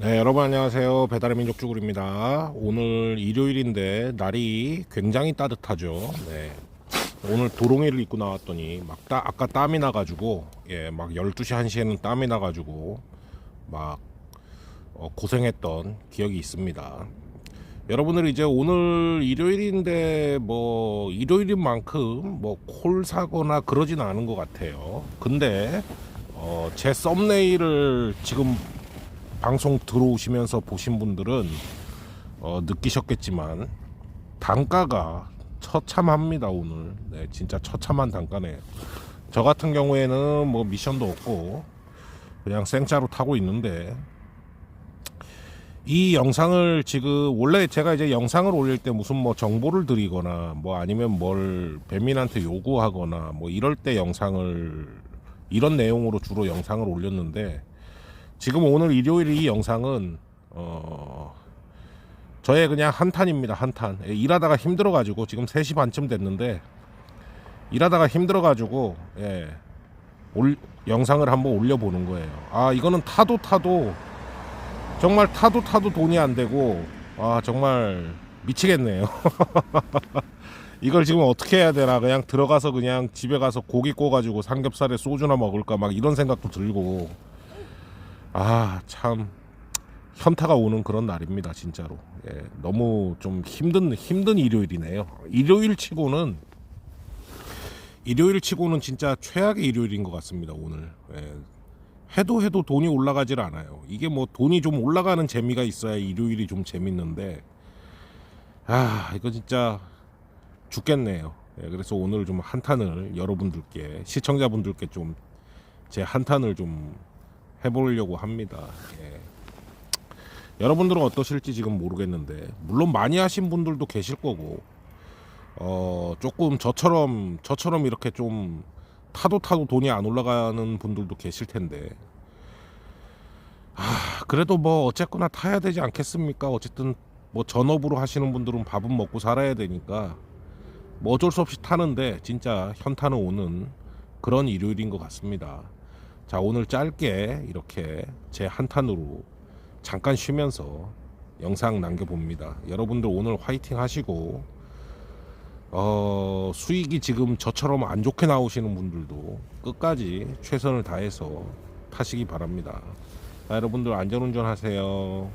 네, 여러분 안녕하세요. 배달의 민족 쭈구리입니다. 오늘 일요일인데 날이 굉장히 따뜻하죠. 네. 오늘 도롱이를 입고 나왔더니 막 따, 아까 땀이 나 가지고 예, 막 12시 1시에는 땀이 나 가지고 막 어, 고생했던 기억이 있습니다. 여러분들 이제 오늘 일요일인데 뭐 일요일인 만큼 뭐 콜 사거나 그러진 않은 것 같아요. 근데 어, 제 썸네일을 지금 방송 들어오시면서 보신 분들은 어, 느끼셨겠지만 단가가 처참합니다 오늘. 네, 진짜 처참한 단가네요. 저 같은 경우에는 뭐 미션도 없고 그냥 생짜로 타고 있는데 이 영상을 지금 원래 제가 이제 영상을 올릴 때 무슨 뭐 정보를 드리거나 뭐 아니면 뭘 배민한테 요구하거나 뭐 이럴 때 영상을 이런 내용으로 주로 영상을 올렸는데 지금 오늘 일요일 이 영상은 어 저의 그냥 한탄입니다 한탄. 예, 일하다가 힘들어 가지고 지금 3시 반쯤 됐는데 일하다가 힘들어 가지고 예, 올, 영상을 한번 올려 보는 거예요. 아 이거는 타도 타도 정말 타도 타도 돈이 안 되고 아 정말 미치겠네요. 이걸 지금 어떻게 해야 되나? 그냥 들어가서 그냥 집에 가서 고기 구워 가지고 삼겹살에 소주나 먹을까? 막 이런 생각도 들고 아 참. 현타가 오는 그런 날입니다 진짜로. 예, 너무 좀 힘든 힘든 일요일이네요. 일요일 치고는 일요일 치고는 진짜 최악의 일요일인 것 같습니다 오늘. 예, 해도 해도 돈이 올라가질 않아요. 이게 뭐 돈이 좀 올라가는 재미가 있어야 일요일이 좀 재밌는데 아 이거 진짜 죽겠네요. 예, 그래서 오늘 좀 한탄을 여러분들께 시청자분들께 좀 제 한탄을 좀 해보려고 합니다. 예. 여러분들은 어떠실지 지금 모르겠는데 물론 많이 하신 분들도 계실 거고 어 조금 저처럼 저처럼 이렇게 좀 타도 타도 돈이 안 올라가는 분들도 계실 텐데 아 그래도 뭐 어쨌거나 타야 되지 않겠습니까? 어쨌든 뭐 전업으로 하시는 분들은 밥은 먹고 살아야 되니까 뭐 어쩔 수 없이 타는데 진짜 현타는 오는 그런 일요일인 것 같습니다. 자 오늘 짧게 이렇게 제 한탄으로 잠깐 쉬면서 영상 남겨봅니다. 여러분들 오늘 화이팅 하시고 어, 수익이 지금 저처럼 안 좋게 나오시는 분들도 끝까지 최선을 다해서 타시기 바랍니다. 자, 여러분들 안전운전 하세요.